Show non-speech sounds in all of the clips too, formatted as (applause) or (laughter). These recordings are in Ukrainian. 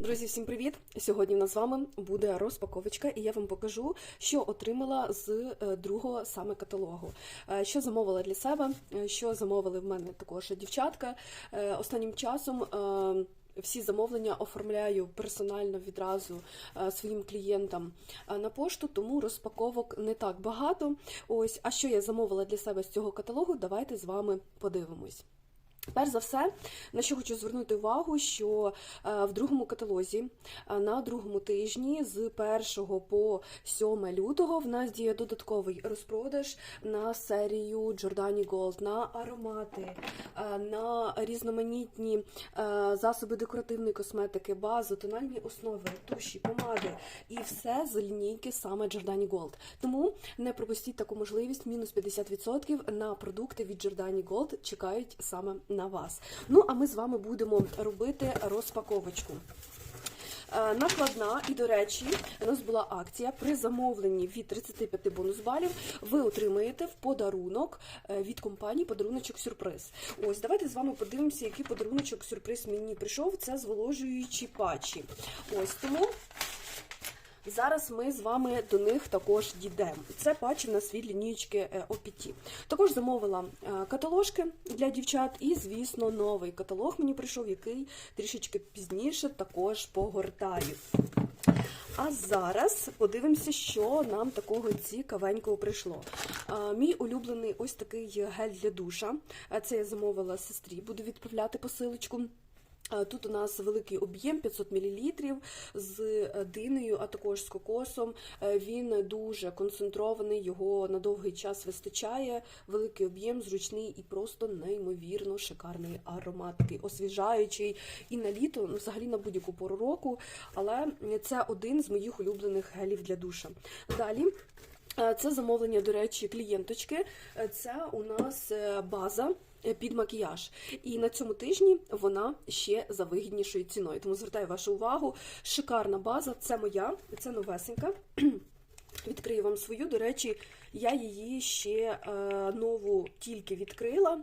Друзі, всім привіт! Сьогодні в нас з вами буде розпаковочка, і я вам покажу, що отримала з е, другого саме каталогу. Е, Що замовила для себе, е, що замовили в мене також дівчатка. Останнім часом. Всі замовлення оформляю персонально відразу своїм клієнтам на пошту, тому розпаковок не так багато. Ось, а що я замовила для себе з цього каталогу, давайте з вами подивимось. Перш за все, на що хочу звернути увагу, що е, в другому каталозі е, на другому тижні з 1 по 7 лютого в нас діє додатковий розпродаж на серію Giordani Gold, на аромати, е, на різноманітні засоби декоративної косметики, базу, тональні основи, туші, помади і все з лінійки саме Giordani Gold. Тому не пропустіть таку можливість, мінус 50% на продукти від Giordani Gold чекають саме на вас. Ну а ми з вами будемо робити розпаковочку. Е, Накладна, і до речі, у нас була акція при замовленні від 35 бонус балів. Ви отримаєте в подарунок е, від компанії подаруночок сюрприз. Ось давайте з вами подивимося, який подаруночок сюрприз мені прийшов. Це зволожуючі патчі. Ось тому. Зараз ми з вами до них також дійдемо. Це патчі в нас від лінійки е, OPT. Також замовила е, каталожки для дівчат, і, звісно, новий каталог мені прийшов, який трішечки пізніше також погортаю. А зараз подивимося, що нам такого цікавенького прийшло. Мій улюблений ось такий гель для душа. Це я замовила сестрі, буду відправляти посилочку. А, Тут у нас великий об'єм 500 мл з е, динею, а також з кокосом. Е, Він дуже концентрований, його на довгий час вистачає. Великий об'єм, зручний і просто неймовірно шикарний аромат, такий освіжаючий і на літо, ну, взагалі на будь-яку пору року. Але це один з моїх улюблених гелів для душа. Далі. Е, Це замовлення, до речі, клієнточки. Е, Це у нас е, база під макіяж. І на цьому тижні вона ще за вигіднішою ціною. Тому звертаю вашу увагу. Шикарна база. Це моя, це новесенька. (clears throat) Відкрию вам свою. До речі, я її ще нову тільки відкрила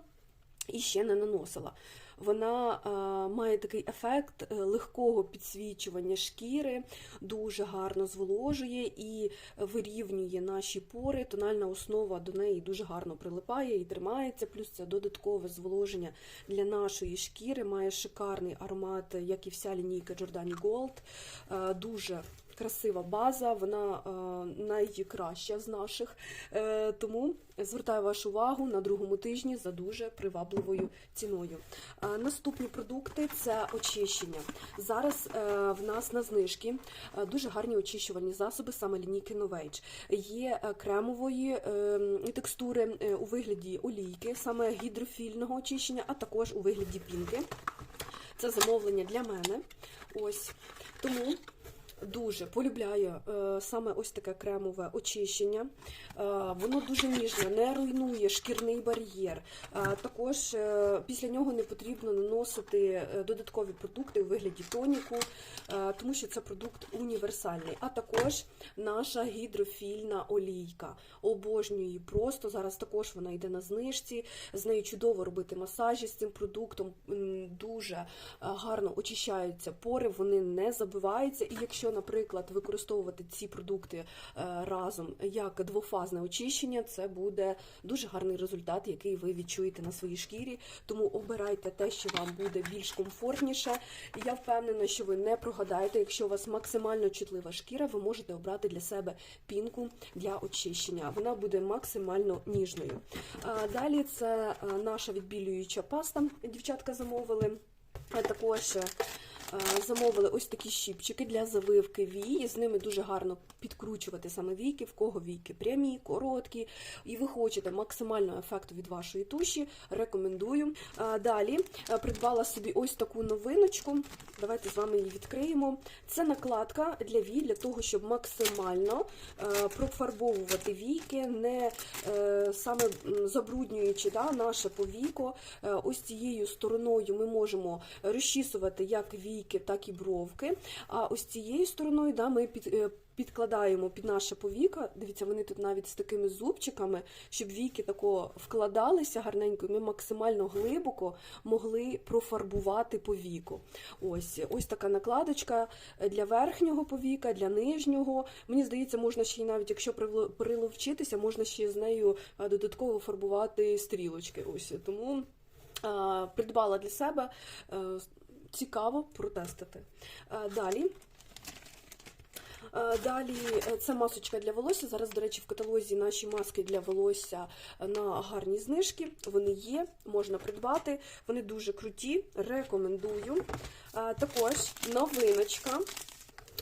і ще не наносила. Вона е, має такий ефект е, легкого підсвічування шкіри, дуже гарно зволожує і вирівнює наші пори. Тональна основа до неї дуже гарно прилипає і тримається. Плюс це додаткове зволоження для нашої шкіри. Має шикарний аромат, як і вся лінійка Giordani Gold. Е, дуже красива база, вона е, найкраща з наших. Е, тому звертаю вашу увагу на другому тижні за дуже привабливою ціною. Е, наступні продукти це очищення. Зараз в нас на знижки дуже гарні очищувальні засоби, саме лінійки Novage. Є кремової текстури у вигляді олійки, саме гідрофільного очищення, а також у вигляді пінки. Це замовлення для мене. Ось тому. Дуже полюбляю е, саме ось таке кремове очищення. Е, воно дуже ніжне, не руйнує шкірний бар'єр. Е, також після нього не потрібно наносити додаткові продукти у вигляді тоніку, тому що це продукт універсальний. А також наша гідрофільна олійка. Обожнюю її просто. Зараз також вона йде на знижці. З нею чудово робити масажі з цим продуктом. Дуже гарно очищаються пори, вони не забиваються. І якщо, наприклад, використовувати ці продукти е, разом як двофазне очищення, це буде дуже гарний результат, який ви відчуєте на своїй шкірі. Тому обирайте те, що вам буде більш комфортніше. Я впевнена, що ви не прогадаєте. Якщо у вас максимально чутлива шкіра, ви можете обрати для себе пінку для очищення. Вона буде максимально ніжною. Далі це е, наша відбілююча паста. Дівчатка замовили. А також е, замовили ось такі щіпчики для завивки вій. З ними дуже гарно підкручувати саме війки, в кого війки прямі, короткі, і ви хочете максимального ефекту від вашої туші. Рекомендую. Далі е, придбала собі ось таку новиночку. Давайте з вами її відкриємо. Це накладка для вій, для того, щоб максимально е, профарбовувати війки, не е, саме забруднюючи да, наше повіко. Е, Ось цією стороною ми можемо розчісувати як вії війки, так і бровки. А ось цією стороною да, ми під, е, підкладаємо під наше повіка. Дивіться, вони тут навіть з такими зубчиками, щоб віки тако вкладалися гарненько, і ми максимально глибоко могли профарбувати повіку. Ось ось така накладочка для верхнього повіка, для нижнього. Мені здається, можна ще й навіть, якщо прило- приловчитися, можна ще з нею е, додатково фарбувати стрілочки. Ось тому придбала для себе. е, Цікаво протестити. Е, Далі. Е, Далі е, це масочка для волосся. Зараз, до речі, в каталозі наші маски для волосся на гарні знижки. Вони є, можна придбати. Вони дуже круті. Рекомендую. Також новиночка.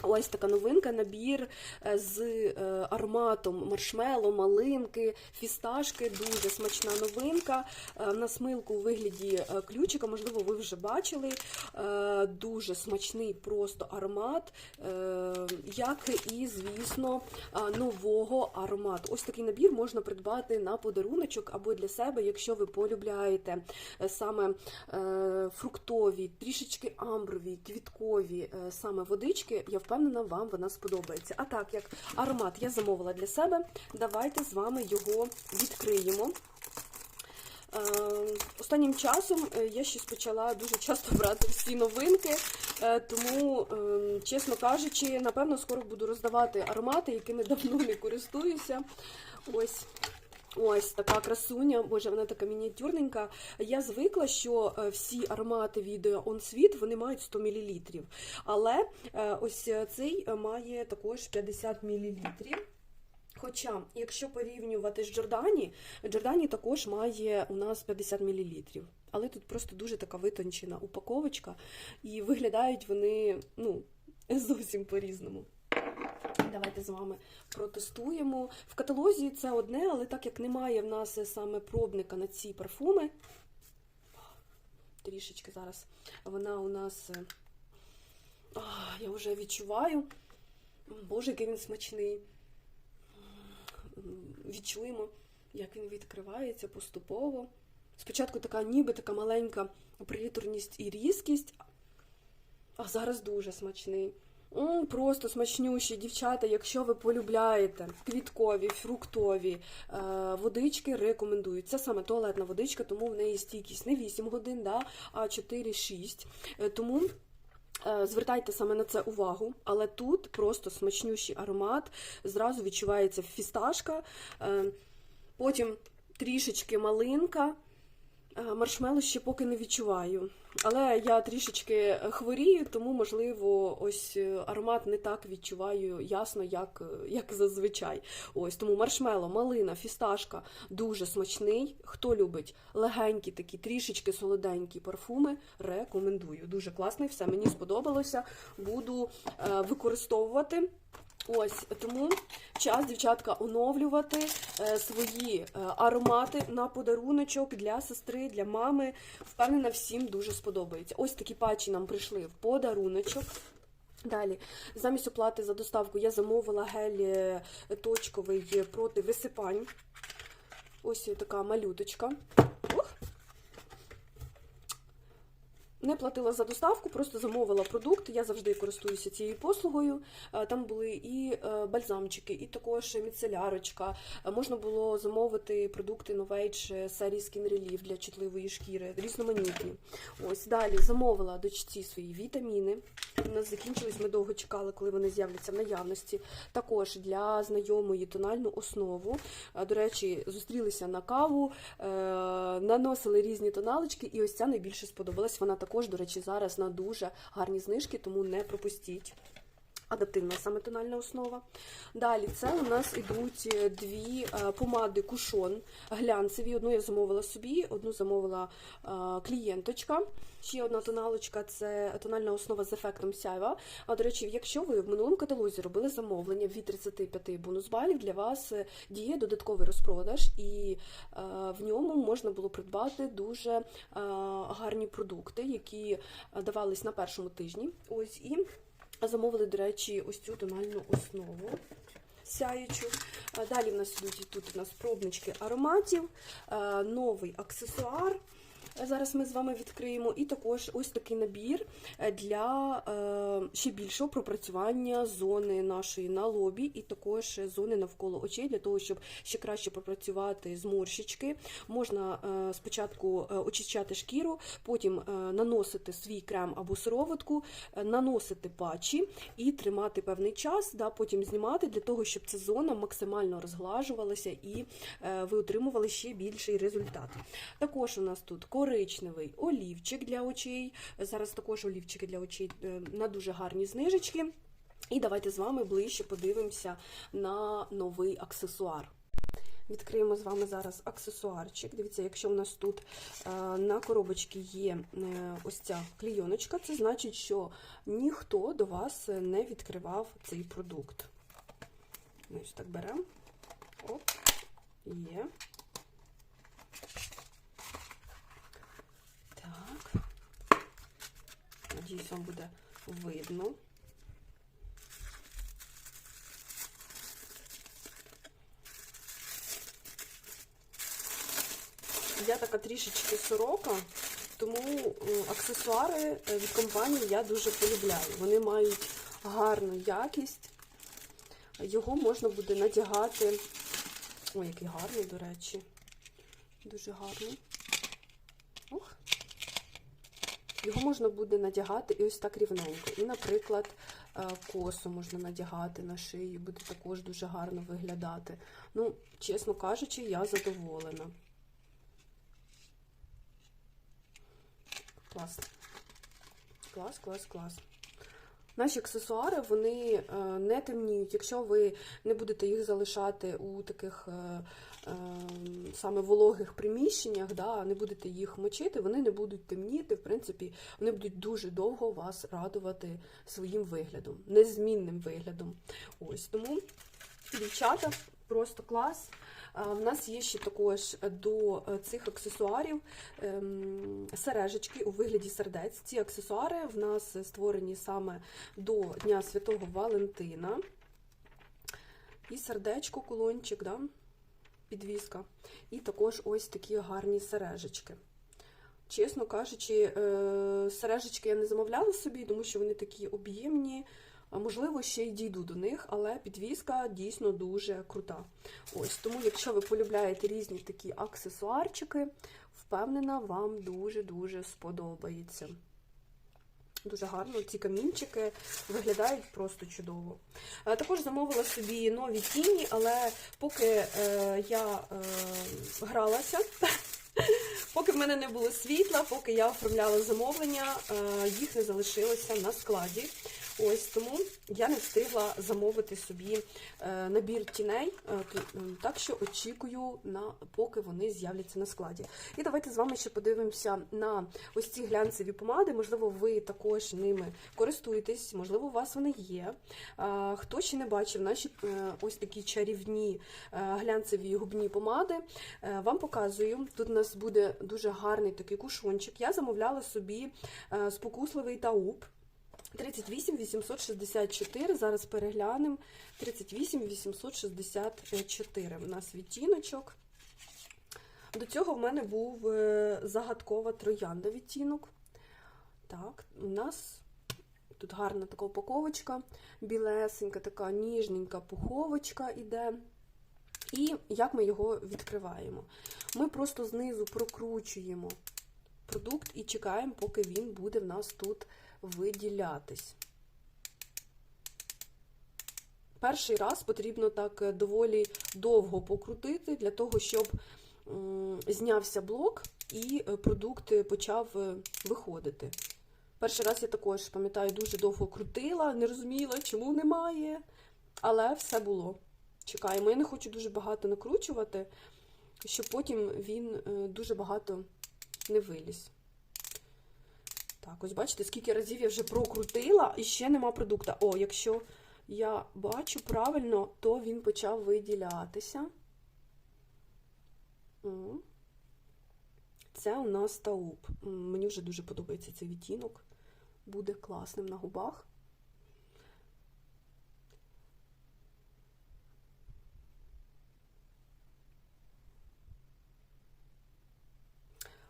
Ось така новинка, набір е, з е, ароматом маршмело, малинки, фісташки. Дуже смачна новинка. Е, На смилку у вигляді ключика, можливо, ви вже бачили. Дуже смачний просто аромат, е, як і, звісно, нового аромату. Ось такий набір можна придбати на подаруночок або для себе, якщо ви полюбляєте саме фруктові, трішечки амброві, квіткові саме водички. Я впевнена, вам вона сподобається. А так як аромат я замовила для себе, давайте з вами його відкриємо. Е, Останнім часом е, я щось почала дуже часто (laughs) брати всі новинки, е, тому, чесно кажучи, напевно, скоро буду роздавати аромати, якими давно не користуюся. Ось. Ось така красуня, боже, вона така мініатюрненька. Я звикла, що е, всі аромати від On Sweet, вони мають 100 мл. Але е, ось цей е, має також 50 мл. Хоча, якщо порівнювати з Джордані, Джордані також має у нас 50 мл. Але тут просто дуже така витончена упаковочка, і виглядають вони ну, (laughs) зовсім по-різному. Давайте з вами протестуємо. В каталозі це одне, але так як немає в нас саме пробника на ці парфуми, трішечки зараз вона у нас, е, а, я вже відчуваю, боже, який він смачний. Відчуємо, як він відкривається поступово. Спочатку така ніби така маленька приторність і різкість, а зараз дуже смачний. М, Просто смачнющі дівчата, якщо ви полюбляєте квіткові, фруктові е, водички, рекомендую. Це саме туалетна водичка, тому в неї стійкість не 8 годин, да, а 4-6. Е, тому е, звертайте саме на це увагу. Але тут просто смачнющий аромат, зразу відчувається фісташка, е, потім трішечки малинка. Е, Маршмело ще поки не відчуваю. Але я трішечки хворію, тому, можливо, ось е, аромат не так відчуваю ясно, як, е, як зазвичай. Ось тому маршмело, малина, фісташка дуже смачний. Хто любить легенькі такі, трішечки солоденькі парфуми, рекомендую. Дуже класний, все мені сподобалося. Буду використовувати. Ось тому час, дівчатка, оновлювати е, свої е, аромати на подаруночок для сестри, для мами. Впевнена, всім дуже сподобається. Ось такі патчі нам прийшли в подаруночок. Далі, замість оплати за доставку я замовила гель е, точковий проти висипань. Ось така малюточка. Ух. Не платила за доставку, просто замовила продукт. Я завжди користуюся цією послугою. Е, Там були і е, бальзамчики, і також міцелярочка. Е, Можна було замовити продукти Novage серії Skin Relief для чутливої шкіри, різноманітні. Ось далі замовила дочці свої вітаміни. У нас закінчились, ми довго чекали, коли вони з'являться в наявності. Також для знайомої тональну основу. До речі, зустрілися на каву, наносили різні тоналочки, і ось ця найбільше сподобалась. Вона також, до речі, зараз на дуже гарні знижки, тому не пропустіть. Адаптивна саме тональна основа. Далі це у нас ідуть е, дві е, помади кушон глянцеві. Одну я замовила собі, одну замовила е, клієнточка. Ще одна тоналочка це тональна основа з ефектом сяйва. А до речі, якщо ви в минулому каталозі робили замовлення від 35 бонус балів, для вас діє додатковий розпродаж, і в ньому можна було придбати дуже гарні продукти, які давались на першому тижні. Ось і Замовили, до речі, ось цю тональну основу сяючу. Далі в нас йдуть тут у нас пробнички ароматів, новий аксесуар. Зараз ми з вами відкриємо, і також ось такий набір е, для е, ще більшого пропрацювання зони нашої на лобі, і також зони навколо очей, для того, щоб ще краще пропрацювати зморщички. Можна е, спочатку очищати шкіру, потім наносити свій крем або сироватку, наносити патчі і тримати певний час, да, потім знімати для того, щоб ця зона максимально розглажувалася і ви отримували ще більший результат. Також у нас тут коричневий олівчик для очей. Зараз також олівчики для очей е, на дуже гарні знижечки. І давайте з вами ближче подивимося на новий аксесуар. Відкриємо з вами зараз аксесуарчик. Дивіться, якщо в нас тут е, на коробочці є е, ось ця клійоночка, це значить, що ніхто до вас не відкривав цей продукт. Ось так беремо. Оп, є. Так. Надіюсь, вам буде видно. Я така трішечки сорока, тому е, аксесуари е, від компанії я дуже полюбляю. Вони мають гарну якість. Його можна буде надягати. Ой, який гарний, до речі. Дуже гарний. Ох. Його можна буде надягати і ось так рівненько. І, наприклад, е, косу можна надягати на шию, буде також дуже гарно виглядати. Ну, чесно кажучи, я задоволена. Клас. Клас, клас, клас. Наші аксесуари вони е, не темніють. Якщо ви не будете їх залишати у таких е, е, саме вологих приміщеннях, да, не будете їх мочити, вони не будуть темніти. В принципі, вони будуть дуже довго вас радувати своїм виглядом, незмінним виглядом. Ось тому, дівчата, просто клас. У нас є ще також до цих аксесуарів ем, сережечки у вигляді сердець. Ці аксесуари в нас створені саме до Дня Святого Валентина. І сердечко, кулончик, да? підвіска. І також ось такі гарні сережечки. Чесно кажучи, е, сережечки я не замовляла собі, тому що вони такі об'ємні. Можливо, ще й дійду до них, але підвіска дійсно дуже крута. Ось тому, якщо ви полюбляєте різні такі аксесуарчики, впевнена, вам дуже-дуже сподобається. Дуже гарно, ці камінчики виглядають просто чудово. Також замовила собі нові тіні, але поки е, я е, гралася, (laughs) поки в мене не було світла, поки я оформляла замовлення, е, їх не залишилося на складі. Ось тому я не встигла замовити собі е, набір тіней, е, так що очікую, на поки вони з'являться на складі. І давайте з вами ще подивимося на ось ці глянцеві помади. Можливо, ви також ними користуєтесь, можливо, у вас вони є. Е, хто ще не бачив наші ось такі чарівні глянцеві губні помади, вам показую. Тут у нас буде дуже гарний такий кушончик. Я замовляла собі спокусливий тауп. 38 864, зараз переглянемо. 38 864 у нас відтіночок. До цього в мене був загадкова троянда відтінок. Так, у нас тут гарна така упаковочка, білесенька, така ніжненька пуховочка іде. І як ми його відкриваємо? Ми просто знизу прокручуємо продукт і чекаємо, поки він буде в нас тут виділятись. Перший раз потрібно так доволі довго покрутити, для того, щоб знявся блок і продукт почав виходити. Перший раз я також, пам'ятаю, дуже довго крутила, не розуміла, чому немає. Але все було. Чекаємо. Я не хочу дуже багато накручувати, щоб потім він дуже багато не виліз. Так, ось бачите, скільки разів я вже прокрутила і ще нема продукту. О, якщо я бачу правильно, то він почав виділятися. Це у нас тауп. Мені вже дуже подобається цей відтінок. Буде класним на губах.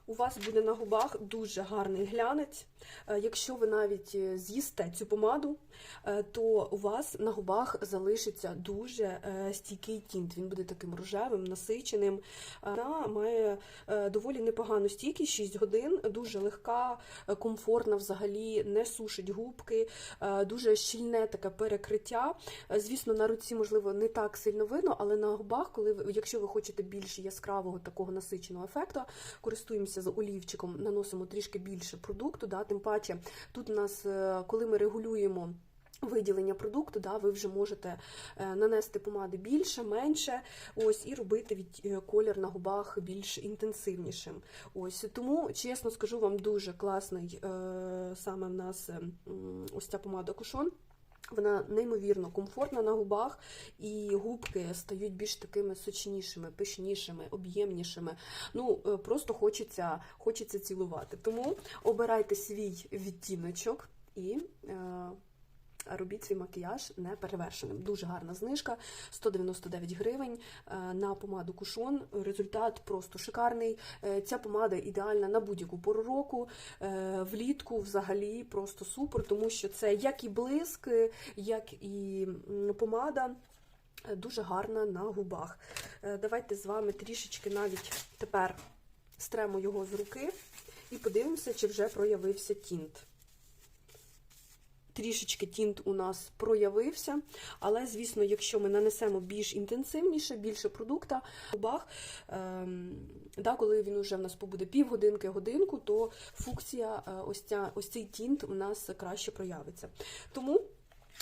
У вас буде на губах дуже гарний глянець. Е, Якщо ви навіть е, з'їсте цю помаду, е, то у вас на губах залишиться дуже стійкий тінт. Він буде таким рожевим, насиченим. Вона має доволі непогану стійкість, 6 годин, дуже легка, комфортна взагалі, не сушить губки, дуже щільне таке перекриття. Звісно, на руці, можливо, не так сильно видно, але на губах, коли якщо ви хочете більш яскравого такого насиченого ефекту, користуємося з олівчиком, наносимо трішки більше продукту. Да, тим паче, тут у нас, е, коли ми регулюємо. Виділення продукту, да, ви вже можете е, нанести помади більше, менше, ось і робити від е, колір на губах більш інтенсивнішим. Ось тому, чесно скажу вам, дуже класний е, саме в нас е, ось ця помада Кушон. Вона неймовірно комфортна на губах, і губки стають більш такими сочнішими, пишнішими, об'ємнішими. Ну, е, просто хочеться, хочеться цілувати. Тому обирайте свій відтіночок і. Робіть свій макіяж неперевершеним. Дуже гарна знижка, 199 гривень е, на помаду Кушон. Результат просто шикарний. Е, Ця помада ідеальна на будь-яку пору року. Е, Влітку взагалі просто супер, тому що це як і блиск, як і помада. Дуже гарна на губах. Давайте з вами трішечки навіть тепер стремо його з руки і подивимося, чи вже проявився тінт. Трішечки тінт у нас проявився, але, звісно, якщо ми нанесемо більш інтенсивніше, більше продукта в губах, ем, да, коли він вже в нас побуде півгодинки, годинку, то функція, е, ось, ця, ось цей тінт у нас краще проявиться. Тому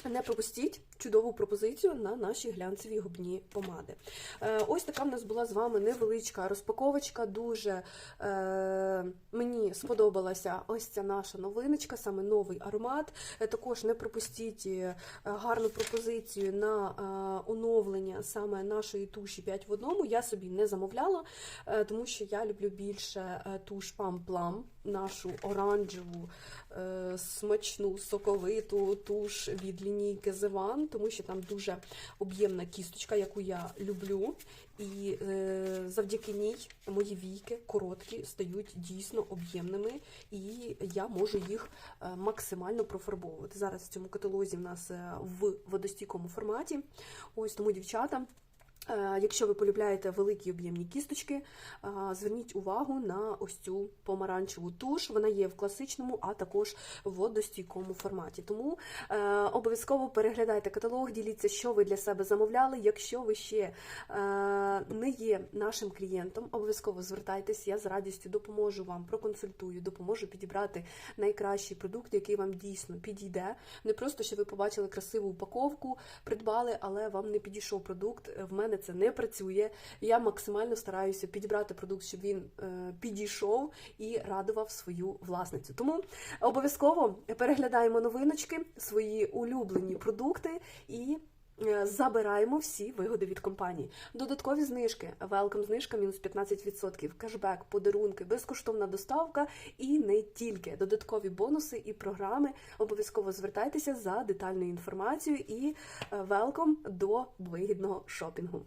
не пропустіть чудову пропозицію на наші глянцеві губні помади. Е, ось така в нас була з вами невеличка розпаковочка. Дуже е, мені сподобалася ось ця наша новиночка, саме новий аромат. Е, також не пропустіть е, гарну пропозицію на оновлення саме нашої туші 5 в одному. Я собі не замовляла, тому що я люблю більше туш Plum, нашу оранжеву, смачну, соковиту туш від лінійки One, тому що там дуже об'ємна кісточка, яку я люблю. І е, завдяки ній мої війки короткі стають дійсно об'ємними, і я можу їх е, максимально профарбовувати. Зараз в цьому каталозі в нас е, в водостійкому форматі. Ось тому, дівчата. Е, Якщо ви полюбляєте великі об'ємні кісточки, е, зверніть увагу на ось цю помаранчеву туш. Вона є в класичному, а також в водостійкому форматі. Тому е, обов'язково переглядайте каталог, діліться, що ви для себе замовляли. Якщо ви ще не є нашим клієнтом, обов'язково звертайтесь. Я з радістю допоможу вам, проконсультую, допоможу підібрати найкращий продукт, який вам дійсно підійде. Не просто що ви побачили красиву упаковку, придбали, але вам не підійшов продукт. В мене це не працює. Я максимально стараюся підібрати продукт, щоб він е, підійшов і радував свою власницю. Тому обов'язково переглядаємо новиночки, свої улюблені продукти і. Е, Забираємо всі вигоди від компанії. Додаткові знижки, велком знижка мінус 15%, кешбек, подарунки, безкоштовна доставка і не тільки додаткові бонуси і програми. Обов'язково звертайтеся за детальною інформацією і велком до вигідного шопінгу.